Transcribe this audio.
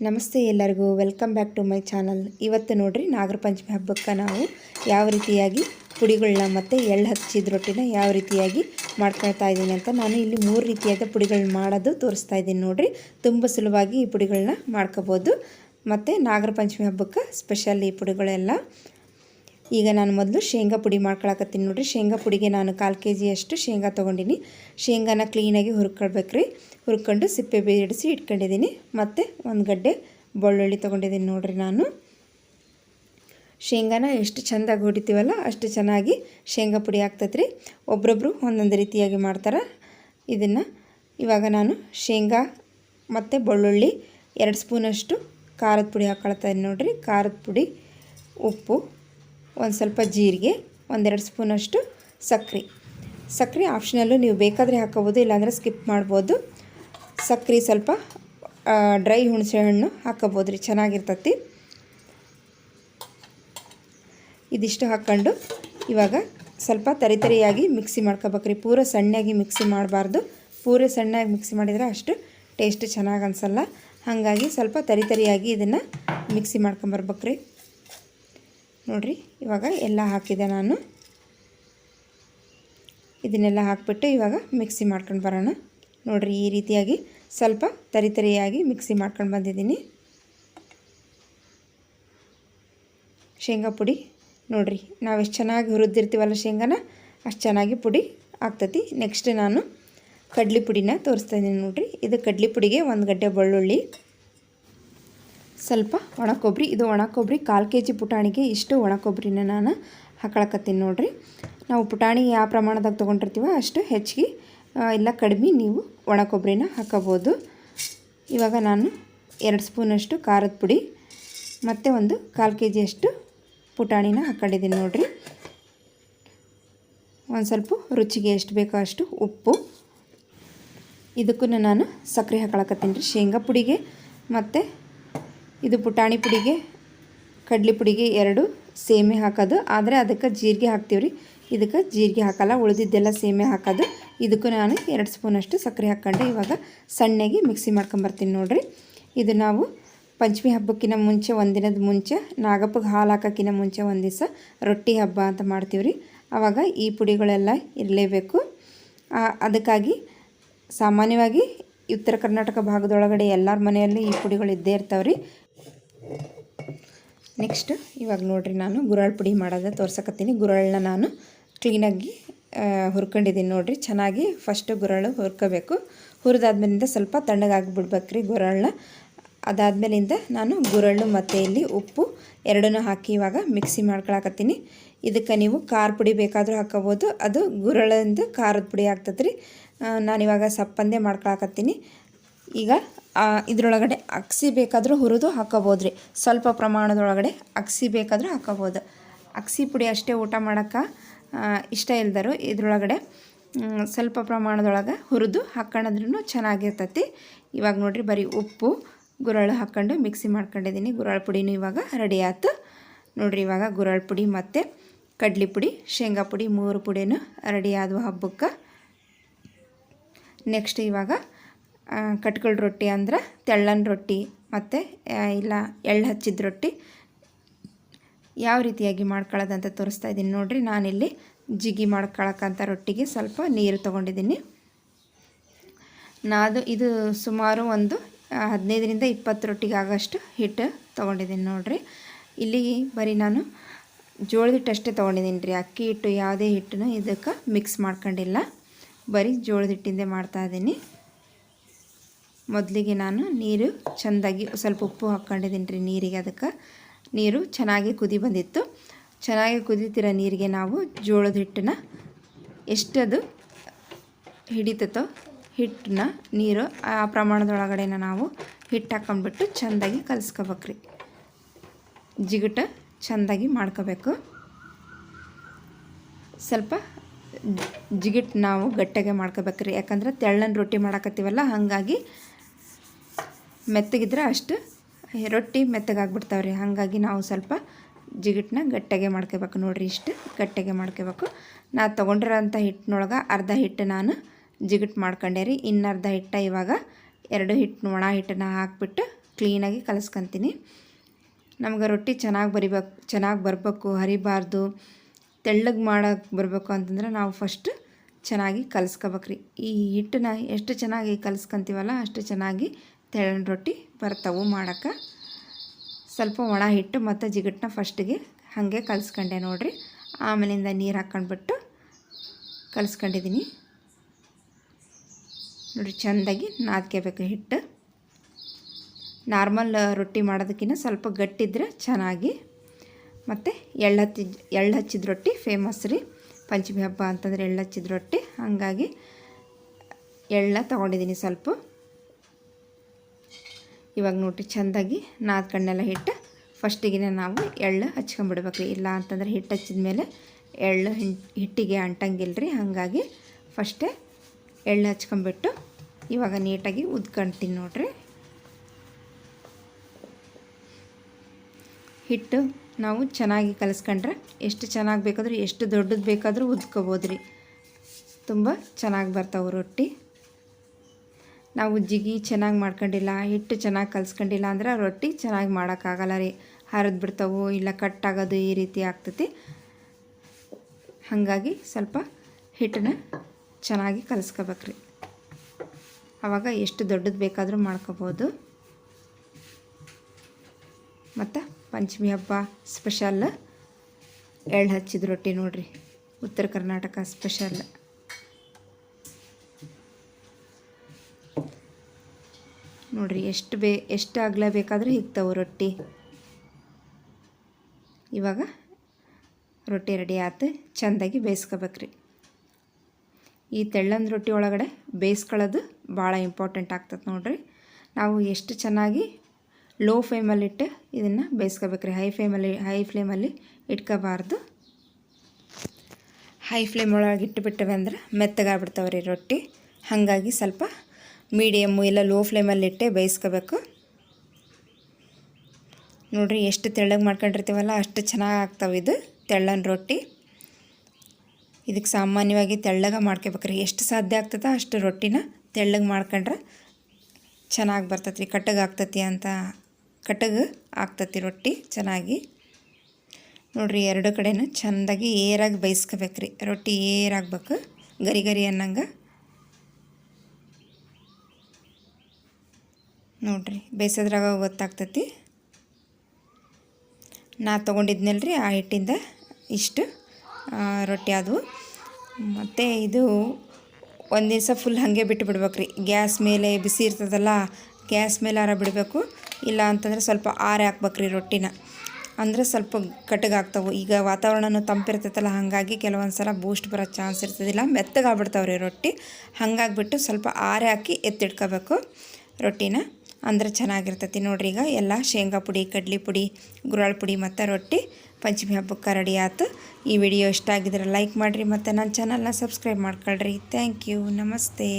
ನಮಸ್ತೆ ಎಲ್ಲರಿಗೂ. Welcome back to my channel ಇವತ್ತು ನೋಡ್ರಿ ನಾಗರ ಪಂಚಮಿ ಹಬ್ಬಕ್ಕೆ ನಾವು ಯಾವ ರೀತಿಯಾಗಿ ಪುಡಿಗಳನ್ನ ಮತ್ತು ಎಳ್ಳು ಹಚ್ಚಿದ ರೊಟ್ಟಿನ ಯಾವ ರೀತಿಯಾಗಿ ಮಾಡ್ಕೊಳ್ತಾ ಇದ್ದೀನಿ ಅಂತ ನಾನು ಇಲ್ಲಿ ಮೂರು ರೀತಿಯಾದ ಪುಡಿಗಳನ್ನ ಮಾಡೋದು ತೋರಿಸ್ತಾ ಇದ್ದೀನಿ ನೋಡಿರಿ. ತುಂಬ ಸುಲಭವಾಗಿ ಈ ಪುಡಿಗಳನ್ನ ಮಾಡ್ಕೋಬೋದು. ಮತ್ತು ನಾಗರ ಪಂಚಮಿ ಹಬ್ಬಕ್ಕೆ ಸ್ಪೆಷಲ್ ಈ ಪುಡಿಗಳೆಲ್ಲ ಈಗ ನಾನು ಮೊದಲು ಶೇಂಗಾ ಪುಡಿ ಮಾಡ್ಕೊಳಕತ್ತೀನಿ ನೋಡಿರಿ. ಶೇಂಗಾ ಪುಡಿಗೆ ನಾನು ಕಾಲು ಕೆ ಜಿಯಷ್ಟು ಶೇಂಗಾ ತೊಗೊಂಡಿನಿ. ಶೇಂಗಾನ ಕ್ಲೀನಾಗಿ ಹುರ್ಕೊಳ್ಬೇಕ್ರಿ. ಹುರ್ಕೊಂಡು ಸಿಪ್ಪೆ ಬೇಡಿಸಿ ಇಟ್ಕೊಂಡಿದ್ದೀನಿ ಮತ್ತು ಒಂದು ಗಡ್ಡೆ ಬೆಳ್ಳುಳ್ಳಿ ತೊಗೊಂಡಿದ್ದೀನಿ ನೋಡಿರಿ ನಾನು. ಶೇಂಗಾನ ಎಷ್ಟು ಚೆಂದಾಗಿ ಹೊಡಿತೀವಲ್ಲ ಅಷ್ಟು ಚೆನ್ನಾಗಿ ಶೇಂಗಾ ಪುಡಿ ಆಗ್ತೈತ್ರಿ. ಒಬ್ರೊಬ್ರು ಒಂದೊಂದು ರೀತಿಯಾಗಿ ಮಾಡ್ತಾರೆ. ಇದನ್ನು ಇವಾಗ ನಾನು ಶೇಂಗಾ ಮತ್ತು ಬೆಳ್ಳುಳ್ಳಿ ಎರಡು ಸ್ಪೂನಷ್ಟು ಖಾರದ ಪುಡಿ ಹಾಕೊಳ್ತಾ ನೋಡಿರಿ. ಖಾರದ ಪುಡಿ, ಉಪ್ಪು ಒಂದು ಸ್ವಲ್ಪ ಜೀರಿಗೆ, ಒಂದೆರಡು ಸ್ಪೂನಷ್ಟು ಸಕ್ಕರೆ ಸಕ್ಕರೆ ಆಪ್ಷನಲ್ಲು ನೀವು ಬೇಕಾದರೆ ಹಾಕೋಬೋದು ಇಲ್ಲಾಂದರೆ ಸ್ಕಿಪ್ ಮಾಡ್ಬೋದು. ಸಕ್ಕರೆ ಸ್ವಲ್ಪ ಡ್ರೈ ಹುಣಸೆ ಹಣ್ಣು ಹಾಕೋಬೋದು ರೀ, ಚೆನ್ನಾಗಿರ್ತತಿ. ಇದಿಷ್ಟು ಹಾಕ್ಕೊಂಡು ಇವಾಗ ಸ್ವಲ್ಪ ತರಿತರಿಯಾಗಿ ಮಿಕ್ಸಿ ಮಾಡ್ಕೋಬೇಕ್ರಿ. ಪೂರ ಸಣ್ಣಾಗಿ ಮಿಕ್ಸಿ ಮಾಡಬಾರ್ದು. ಪೂರ ಸಣ್ಣಾಗಿ ಮಿಕ್ಸಿ ಮಾಡಿದರೆ ಅಷ್ಟು ಟೇಸ್ಟ್ ಚೆನ್ನಾಗಿ ಅನಿಸಲ್ಲ. ಹಾಗಾಗಿ ಸ್ವಲ್ಪ ತರಿ ತರಿಯಾಗಿ ಇದನ್ನು ಮಿಕ್ಸಿ ಮಾಡ್ಕೊಂಬರ್ಬೇಕ್ರಿ. ನೋಡಿರಿ, ಇವಾಗ ಎಲ್ಲ ಹಾಕಿದೆ ನಾನು. ಇದನ್ನೆಲ್ಲ ಹಾಕಿಬಿಟ್ಟು ಇವಾಗ ಮಿಕ್ಸಿ ಮಾಡ್ಕೊಂಡು ಬರೋಣ. ನೋಡಿರಿ, ಈ ರೀತಿಯಾಗಿ ಸ್ವಲ್ಪ ತರಿ ತರಿಯಾಗಿ ಮಿಕ್ಸಿ ಮಾಡ್ಕೊಂಡು ಬಂದಿದ್ದೀನಿ. ಶೇಂಗಾ ಪುಡಿ, ನೋಡಿರಿ, ನಾವು ಎಷ್ಟು ಚೆನ್ನಾಗಿ ಹುರಿದಿರ್ತೀವಲ್ಲ ಶೇಂಗಾನ, ಅಷ್ಟು ಚೆನ್ನಾಗಿ ಪುಡಿ ಆಗ್ತತಿ. ನೆಕ್ಸ್ಟ್ ನಾನು ಕಡ್ಲಿ ಪುಡಿನ ತೋರಿಸ್ತಾ ಇದ್ದೀನಿ ನೋಡಿರಿ. ಇದು ಕಡ್ಲಿ ಪುಡಿಗೆ ಒಂದು ಗಡ್ಡೆ ಬೆಳ್ಳುಳ್ಳಿ ಸ್ವಲ್ಪ ಒಣ ಕೊಬ್ಬರಿ ಇದು ಒಣ ಕೊಬ್ಬರಿ ಕಾಲು ಕೆ ಜಿ ಪುಟಾಣಿಗೆ ಇಷ್ಟು ಒಣ ಕೊಬ್ಬರಿನ ನಾನು ಹಾಕೊಳಕತ್ತೀನಿ ನೋಡಿರಿ. ನಾವು ಪುಟಾಣಿ ಯಾವ ಪ್ರಮಾಣದಾಗ ತೊಗೊಂಡಿರ್ತೀವೋ ಅಷ್ಟು ಹೆಚ್ಚಿಗೆ ಇಲ್ಲ ಕಡಿಮೆ ನೀವು ಒಣ ಕೊಬ್ಬರಿನ ಹಾಕೋಬೋದು. ಇವಾಗ ನಾನು ಎರಡು ಸ್ಪೂನಷ್ಟು ಖಾರದ ಪುಡಿ, ಮತ್ತು ಒಂದು ಕಾಲು ಕೆ ಜಿಯಷ್ಟು ಪುಟಾಣಿನ ಹಾಕೊಂಡಿದ್ದೀನಿ ನೋಡಿರಿ. ಒಂದು ಸ್ವಲ್ಪ ರುಚಿಗೆ ಎಷ್ಟು ಬೇಕೋ ಅಷ್ಟು ಉಪ್ಪು. ಇದಕ್ಕೂ ನಾನು ಸಕ್ಕರೆ ಹಾಕೊಳಕತ್ತೀನಿ ರೀ ಶೇಂಗಾ ಪುಡಿಗೆ, ಮತ್ತು ಇದು ಪುಟಾಣಿ ಪುಡಿಗೆ, ಕಡ್ಲಿ ಪುಡಿಗೆ ಎರಡು ಸೇಮೆ ಹಾಕೋದು. ಆದರೆ ಅದಕ್ಕೆ ಜೀರಿಗೆ ಹಾಕ್ತೀವಿ ರೀ ಇದಕ್ಕೆ ಜೀರಿಗೆ ಹಾಕಲ್ಲ, ಉಳಿದಿದ್ದೆಲ್ಲ ಸೇಮೆ ಹಾಕೋದು. ಇದಕ್ಕೂ ನಾನು ಎರಡು ಸ್ಪೂನಷ್ಟು ಸಕ್ಕರೆ ಹಾಕ್ಕೊಂಡು. ಇವಾಗ ಸಣ್ಣಗೆ ಮಿಕ್ಸಿ ಮಾಡ್ಕೊಂಬರ್ತೀನಿ ನೋಡಿರಿ. ಇದು ನಾವು ಪಂಚಮಿ ಹಬ್ಬಕ್ಕಿಂತ ಮುಂಚೆ, ಒಂದಿನದ ಮುಂಚೆ, ನಾಗಪ್ಪಗೆ ಹಾಲು ಹಾಕೋಕ್ಕಿಂತ ಮುಂಚೆ ಒಂದು ದಿವಸ ರೊಟ್ಟಿ ಹಬ್ಬ ಅಂತ ಮಾಡ್ತೀವಿ ರೀ ಆವಾಗ ಈ ಪುಡಿಗಳೆಲ್ಲ ಇರಲೇಬೇಕು. ಅದಕ್ಕಾಗಿ ಸಾಮಾನ್ಯವಾಗಿ ಉತ್ತರ ಕರ್ನಾಟಕ ಭಾಗದೊಳಗಡೆ ಎಲ್ಲರ ಮನೆಯಲ್ಲಿ ಈ ಪುಡಿಗಳು ಇದ್ದೇ ಇರ್ತಾವೆ ರೀ ನೆಕ್ಸ್ಟ್ ಇವಾಗ ನೋಡಿರಿ ನಾನು ಗುರಾಳ್ ಪುಡಿ ಮಾಡೋದ ತೋರ್ಸಕತ್ತೀನಿ. ಗುರಾಳನ್ನ ನಾನು ಕ್ಲೀನಾಗಿ ಹುರ್ಕೊಂಡಿದ್ದೀನಿ ನೋಡಿರಿ. ಚೆನ್ನಾಗಿ ಫಸ್ಟು ಗುರಳು ಹುರ್ಕೋಬೇಕು. ಹುರಿದಾದ್ಮೇಲಿಂದ ಸ್ವಲ್ಪ ತಣ್ಣಗಾಗಿ ಬಿಡ್ಬೇಕ್ರಿ ಗುರಾಳನ್ನ. ಅದಾದಮೇಲಿಂದ ನಾನು ಗುರಳು ಮತ್ತು ಇಲ್ಲಿ ಉಪ್ಪು ಎರಡನ್ನೂ ಹಾಕಿ ಇವಾಗ ಮಿಕ್ಸಿ ಮಾಡ್ಕೊಳಕತ್ತೀನಿ. ಇದಕ್ಕೆ ನೀವು ಖಾರ ಪುಡಿ ಬೇಕಾದರೂ ಹಾಕೋಬೋದು. ಅದು ಗುರಳಿಂದ ಖಾರದ ಪುಡಿ ಆಗ್ತದೆ ರೀ ನಾನಿವಾಗ ಸಪ್ಪಂದೇ ಮಾಡ್ಕೊಳಕತ್ತೀನಿ. ಈಗ ಇದರೊಳಗಡೆ ಅಕ್ಸಿ ಬೇಕಾದರೂ ಹುರಿದು ಹಾಕೋಬೋದು ರೀ. ಸ್ವಲ್ಪ ಪ್ರಮಾಣದೊಳಗಡೆ ಅಕ್ಸಿ ಬೇಕಾದರೂ ಹಾಕೋಬೋದು. ಅಕ್ಸಿ ಪುಡಿ ಅಷ್ಟೇ ಊಟ ಮಾಡೋಕ್ಕೆ ಇಷ್ಟ ಇಲ್ದರು. ಇದರೊಳಗಡೆ ಸ್ವಲ್ಪ ಪ್ರಮಾಣದೊಳಗೆ ಹುರಿದು ಹಾಕ್ಕೊಂಡ್ರೂ ಚೆನ್ನಾಗಿರ್ತೈತಿ. ಇವಾಗ ನೋಡಿರಿ ಬರೀ ಉಪ್ಪು, ಗುರಳು ಹಾಕ್ಕೊಂಡು ಮಿಕ್ಸಿ ಮಾಡ್ಕೊಂಡಿದ್ದೀನಿ ಗುರಾಳ್ ಪುಡಿನೂ ಇವಾಗ ರೆಡಿ ಆಯ್ತು ನೋಡಿರಿ ಇವಾಗ ಗುರಾಳ್ ಪುಡಿ ಮತ್ತು ಕಡ್ಲಿ ಪುಡಿ, ಶೇಂಗಾ ಪುಡಿ ಮೂರು ಪುಡಿನೂ ರೆಡಿ ಆದವು ಹಬ್ಬಕ್ಕೆ. ನೆಕ್ಸ್ಟ್ ಇವಾಗ ಕಟ್ಗಳ ರೊಟ್ಟಿ ಅಂದ್ರೆ ತೆಳ್ಳನ ರೊಟ್ಟಿ ಮತ್ತು ಇಲ್ಲ ಎಳ್ಳು ಹಚ್ಚಿದ ರೊಟ್ಟಿ. ಯಾವ ರೀತಿಯಾಗಿ ಮಾಡ್ಕೊಳ್ಳೋದಂತ ತೋರಿಸ್ತಾ ಇದ್ದೀನಿ ನೋಡಿರಿ. ನಾನಿಲ್ಲಿ ಜಿಗಿ ಮಾಡ್ಕೊಳಕ್ಕಂಥ ರೊಟ್ಟಿಗೆ ಸ್ವಲ್ಪ ನೀರು ತೊಗೊಂಡಿದ್ದೀನಿ. ನಾದು ಇದು ಸುಮಾರು ಒಂದು ಹದಿನೈದರಿಂದ ಇಪ್ಪತ್ತು ರೊಟ್ಟಿಗೆ ಆಗೋಷ್ಟು ಹಿಟ್ಟು ತೊಗೊಂಡಿದ್ದೀನಿ ನೋಡಿರಿ. ಇಲ್ಲಿ ಬರೀ ನಾನು ಜೋಳದ ಹಿಟ್ಟು ಅಷ್ಟೇ ತೊಗೊಂಡಿದ್ದೀನಿ ರೀ. ಅಕ್ಕಿ ಹಿಟ್ಟು ಯಾವುದೇ ಹಿಟ್ಟನ್ನು ಇದಕ್ಕೆ ಮಿಕ್ಸ್ ಮಾಡ್ಕೊಂಡಿಲ್ಲ. ಬರೀ ಜೋಳದ ಹಿಟ್ಟಿಂದೆ ಮಾಡ್ತಾಯಿದ್ದೀನಿ ಮೊದಲಿಗೆ ನಾನು ನೀರು ಚೆಂದಾಗಿ ಸ್ವಲ್ಪ ಉಪ್ಪು ಹಾಕ್ಕೊಂಡಿದ್ದೀನಿ ರೀ ನೀರಿಗೆ ಅದಕ್ಕೆ. ನೀರು ಚೆನ್ನಾಗಿ ಕುದಿ ಬಂದಿತ್ತು. ಚೆನ್ನಾಗಿ ಕುದಿತಿರ ನೀರಿಗೆ ನಾವು ಜೋಳದ ಹಿಟ್ಟನ್ನ ಎಷ್ಟದು ಹಿಡಿತತೋ ಹಿಟ್ಟನ್ನ ನೀರು ಆ ಪ್ರಮಾಣದೊಳಗಡೆನ ನಾವು ಹಿಟ್ಟು ಹಾಕ್ಕೊಂಡ್ಬಿಟ್ಟು ಚೆಂದಾಗಿ ಕಲಿಸ್ಕೋಬೇಕ್ರಿ ಜಿಗುಟ ಚೆಂದಾಗಿ ಮಾಡ್ಕೋಬೇಕು. ಸ್ವಲ್ಪ ಜಿಗಿಟ್ ನಾವು ಗಟ್ಟಿಗೆ ಮಾಡ್ಕೋಬೇಕ್ರಿ ಯಾಕಂದ್ರೆ ತೆಳ್ಳನ ರೊಟ್ಟಿ ಮಾಡಕತ್ತೀವಲ್ಲ, ಹಾಗಾಗಿ ಮೆತ್ತಗಿದ್ರೆ ಅಷ್ಟು ರೊಟ್ಟಿ ಮೆತ್ತಗಾಗ್ಬಿಡ್ತಾವೆ ರೀ ಹಾಗಾಗಿ ನಾವು ಸ್ವಲ್ಪ ಜಿಗಿಟ್ನ ಗಟ್ಟಿಗೆ ಮಾಡ್ಕೋಬೇಕು ನೋಡಿರಿ ಇಷ್ಟು ಗಟ್ಟಿಗೆ ಮಾಡ್ಕೋಬೇಕು. ನಾ ತೊಗೊಂಡಿರೋಂಥ ಹಿಟ್ಟಿನೊಳಗೆ ಅರ್ಧ ಹಿಟ್ಟು ನಾನು ಜಿಗಿಟ್ ಮಾಡ್ಕೊಂಡೆ ರೀ. ಇನ್ನು ಅರ್ಧ ಹಿಟ್ಟು ಇವಾಗ ಎರಡು ಹಿಟ್ಟು ಒಣ ಹಿಟ್ಟನ್ನ ಹಾಕ್ಬಿಟ್ಟು ಕ್ಲೀನಾಗಿ ಕಲಸ್ಕೊತೀನಿ. ನಮ್ಗೆ ರೊಟ್ಟಿ ಚೆನ್ನಾಗಿ ಬರಿಬೇಕು, ಚೆನ್ನಾಗಿ ಬರಬೇಕು, ಹರಿಬಾರ್ದು, ತೆಳ್ಳಗೆ ಮಾಡೋಕ್ಕೆ ಬರಬೇಕು ಅಂತಂದ್ರೆ ನಾವು ಫಸ್ಟ್ ಚೆನ್ನಾಗಿ ಕಲಿಸ್ಕೋಬೇಕ್ರಿ. ಈ ಹಿಟ್ಟನ್ನ ಎಷ್ಟು ಚೆನ್ನಾಗಿ ಕಲಿಸ್ಕೊಂತೀವಲ್ಲ ಅಷ್ಟು ಚೆನ್ನಾಗಿ ತೆಳ್ಳನ ರೊಟ್ಟಿ ಬರ್ತಾವೆ ಮಾಡೋಕ್ಕೆ ಸ್ವಲ್ಪ ಒಣ ಹಿಟ್ಟು ಮತ್ತು ಜಿಗಟ್ನ ಫಸ್ಟಿಗೆ ಹಾಗೆ ಕಲಿಸ್ಕೊಂಡೆ ನೋಡಿರಿ. ಆಮೇಲಿಂದ ನೀರು ಹಾಕ್ಕೊಂಡ್ಬಿಟ್ಟು ಕಲಿಸ್ಕೊಂಡಿದ್ದೀನಿ ನೋಡಿ ಚೆಂದಾಗಿ ನಾದ್ಕೋಬೇಕು ಹಿಟ್ಟು. ನಾರ್ಮಲ್ ರೊಟ್ಟಿ ಮಾಡೋದಕ್ಕಿಂತ ಸ್ವಲ್ಪ ಗಟ್ಟಿದ್ರೆ ಚೆನ್ನಾಗಿ. ಮತ್ತು ಎಳ್ಳು ಹಚ್ಚಿದ ಎಳ್ಳು ಹಚ್ಚಿದ ರೊಟ್ಟಿ ಫೇಮಸ್ ರೀ. ಪಂಚಮಿ ಹಬ್ಬ ಅಂತಂದರೆ ಎಳ್ಳು ಹಚ್ಚಿದ ರೊಟ್ಟಿ. ಹಾಗಾಗಿ ಎಳ್ಳ ತೊಗೊಂಡಿದ್ದೀನಿ ಸ್ವಲ್ಪ. ಇವಾಗ ನೋಡಿರಿ, ಚೆಂದಾಗಿ ನಾದ್ಕಣ್ಣೆಲ್ಲ ಹಿಟ್ಟು. ಫಸ್ಟಿಗೆ ನಾವು ಎಳ್ಳು ಹಚ್ಕೊಂಡ್ಬಿಡ್ಬೇಕು ರೀ ಇಲ್ಲ ಅಂತಂದ್ರೆ ಹಿಟ್ಟು ಹಚ್ಚಿದ ಮೇಲೆ ಎಳ್ಳು ಹಿಟ್ಟಿಗೆ ಅಂಟಂಗಿಲ್ಲ ರೀ ಹಾಗಾಗಿ ಫಸ್ಟೇ ಎಳ್ಳು ಹಚ್ಕೊಂಬಿಟ್ಟು ಇವಾಗ ನೀಟಾಗಿ ಉದ್ಕೊಂತೀನಿ ನೋಡಿರಿ. ಹಿಟ್ಟು ನಾವು ಚೆನ್ನಾಗಿ ಕಲಿಸ್ಕೊಂಡ್ರೆ ಎಷ್ಟು ಚೆನ್ನಾಗಿ ಬೇಕಾದರೂ, ಎಷ್ಟು ದೊಡ್ಡದು ಬೇಕಾದರೂ ಉದ್ಕೋಬೋದು ರೀ ತುಂಬ ಚೆನ್ನಾಗಿ ಬರ್ತಾವೆ ರೊಟ್ಟಿ. ನಾವು ಜಿಗಿ ಚೆನ್ನಾಗಿ ಮಾಡ್ಕೊಂಡಿಲ್ಲ, ಹಿಟ್ಟು ಚೆನ್ನಾಗಿ ಕಲ್ಸ್ಕೊಂಡಿಲ್ಲ ಅಂದ್ರೆ ರೊಟ್ಟಿ ಚೆನ್ನಾಗಿ ಮಾಡೋಕ್ಕಾಗಲ್ಲ ರೀ. ಹರಿದು ಬಿಡ್ತಾವೆ ಇಲ್ಲ ಕಟ್ಟಾಗೋದು ಈ ರೀತಿ ಆಗ್ತೈತಿ. ಹಾಗಾಗಿ ಸ್ವಲ್ಪ ಹಿಟ್ಟನ್ನ ಚೆನ್ನಾಗಿ ಕಲಿಸ್ಕೋಬೇಕ್ರಿ ಆವಾಗ ಎಷ್ಟು ದೊಡ್ಡದು ಬೇಕಾದರೂ ಮಾಡ್ಕೋಬೋದು. ಮತ್ತು ಪಂಚಮಿ ಹಬ್ಬ ಸ್ಪೆಷಲ್ ಎಳ್ಳು ಹಚ್ಚಿದ ರೊಟ್ಟಿ ನೋಡಿರಿ. ಉತ್ತರ ಕರ್ನಾಟಕ ಸ್ಪೆಷಲ್. ನೋಡಿರಿ, ಎಷ್ಟು ಬೇ, ಎಷ್ಟು ಅಗಲ ಬೇಕಾದರೂ ಹಿಗ್ತಾವೆ ರೊಟ್ಟಿ. ಇವಾಗ ರೊಟ್ಟಿ ರೆಡಿ ಆಯ್ತು ಚೆಂದಾಗಿ ಬೇಯಿಸ್ಕೋಬೇಕ್ರಿ. ಈ ತೆಳ್ಳಂದು ರೊಟ್ಟಿ ಒಳಗಡೆ ಬೇಯಿಸ್ಕೊಳ್ಳೋದು ಭಾಳ ಇಂಪಾರ್ಟೆಂಟ್ ಆಗ್ತದೆ ನೋಡಿರಿ. ನಾವು ಎಷ್ಟು ಚೆನ್ನಾಗಿ ಲೋ ಫ್ಲೇಮಲ್ಲಿಟ್ಟು ಇದನ್ನು ಬೇಯಿಸ್ಕೋಬೇಕ್ರಿ. ಹೈ ಫ್ಲೇಮಲ್ಲಿ ಹೈ ಫ್ಲೇಮಲ್ಲಿ ಇಟ್ಕೋಬಾರ್ದು. ಹೈ ಫ್ಲೇಮ್ ಒಳಗೆ ಇಟ್ಟುಬಿಟ್ಟವೆ ಅಂದ್ರೆ ಮೆತ್ತಗಾಗ್ಬಿಡ್ತಾವೆ ರೀ ರೊಟ್ಟಿ. ಹಾಗಾಗಿ ಸ್ವಲ್ಪ ಮೀಡಿಯಮ್ಮು ಇಲ್ಲ ಲೋ ಫ್ಲೇಮಲ್ಲಿಟ್ಟೆ ಬೇಯಿಸ್ಕೋಬೇಕು. ನೋಡಿರಿ ಎಷ್ಟು ತೆಳ್ಳಗೆ ಮಾಡ್ಕೊಂಡಿರ್ತೀವಲ್ಲ ಅಷ್ಟು ಚೆನ್ನಾಗಿ ಆಗ್ತಾವೆ ಇದು ತೆಳ್ಳನ ರೊಟ್ಟಿ. ಇದಕ್ಕೆ ಸಾಮಾನ್ಯವಾಗಿ ತೆಳ್ಳಗೆ ಮಾಡ್ಕೋಬೇಕ್ರಿ. ಎಷ್ಟು ಸಾಧ್ಯ ಆಗ್ತದೆ ಅಷ್ಟು ರೊಟ್ಟಿನ ತೆಳ್ಳಗೆ ಮಾಡ್ಕೊಂಡ್ರೆ ಚೆನ್ನಾಗಿ ಬರ್ತೈತಿ ರೀ ಕಟ್ಟಗೆ ಆಗ್ತತಿ ಅಂತ. ಕಟ್ಟಗೆ ಆಗ್ತತಿ ರೊಟ್ಟಿ ಚೆನ್ನಾಗಿ. ನೋಡಿರಿ ಎರಡು ಕಡೆನೂ ಚೆಂದಾಗಿ ಏರಾಗಿ ಬೇಯಿಸ್ಕೋಬೇಕ್ರಿ. ರೊಟ್ಟಿ ಏರಾಗಬೇಕು. ಗರಿ ಗರಿ ಅನ್ನಂಗೆ ನೋಡಿರಿ ಬೇಯಿಸೋದ್ರಾಗ ಗೊತ್ತಾಗ್ತತಿ. ನಾ ತೊಗೊಂಡಿದ್ನಲ್ರಿ, ಆ ಹಿಟ್ಟಿಂದ ಇಷ್ಟು ರೊಟ್ಟಿ ಆದವು ಮತ್ತು ಇದು ಒಂದು ದಿವಸ ಫುಲ್ ಹಾಗೆ ಬಿಟ್ಟು ಬಿಡ್ಬೇಕು ರೀ ಗ್ಯಾಸ್ ಮೇಲೆ ಬಿಸಿ ಇರ್ತದಲ್ಲ, ಗ್ಯಾಸ್ ಮೇಲೆ ಆರ ಬಿಡಬೇಕು. ಇಲ್ಲ ಅಂತಂದರೆ ಸ್ವಲ್ಪ ಆರೆ ಹಾಕ್ಬೇಕ್ರಿ ರೊಟ್ಟಿನ. ಅಂದರೆ ಸ್ವಲ್ಪ ಕಟ್ಟಗಾಗ್ತಾವೆ ಈಗ ವಾತಾವರಣನೂ ತಂಪಿರ್ತೈತಲ್ಲ, ಹಾಗಾಗಿ ಕೆಲವೊಂದು ಸಲ ಬೂಸ್ಟ್ ಬರೋ ಚಾನ್ಸ್ ಇರ್ತದಿಲ್ಲ. ಮೆತ್ತಗಾಗ್ಬಿಡ್ತಾವ್ರಿ ರೊಟ್ಟಿ. ಹಾಗಾಗ್ಬಿಟ್ಟು ಸ್ವಲ್ಪ ಆರೆ ಹಾಕಿ ಎತ್ತಿಡ್ಕೋಬೇಕು ರೊಟ್ಟಿನ. ಅಂದ್ರೆ ಚೆನ್ನಾಗಿರ್ತೈತಿ ನೋಡ್ರಿ ಈಗ. ಎಲ್ಲ ಶೇಂಗಾ ಪುಡಿ, ಕಡ್ಲಿ ಪುಡಿ, ಗುರಾಳ್ ಪುಡಿ ಮತ್ತು ರೊಟ್ಟಿ, ಪಂಚಮಿ ಹಬ್ಬಕ್ಕೆ ರೆಡಿ ಆಯ್ತು ಈ ವಿಡಿಯೋ ಇಷ್ಟ ಆಗಿದ್ರೆ ಲೈಕ್ ಮಾಡಿರಿ ಮತ್ತು ನನ್ನ ಚಾನಲ್ನ ಸಬ್ಸ್ಕ್ರೈಬ್ ಮಾಡ್ಕೊಳ್ರಿ. ಥ್ಯಾಂಕ್ ಯು ನಮಸ್ತೆ.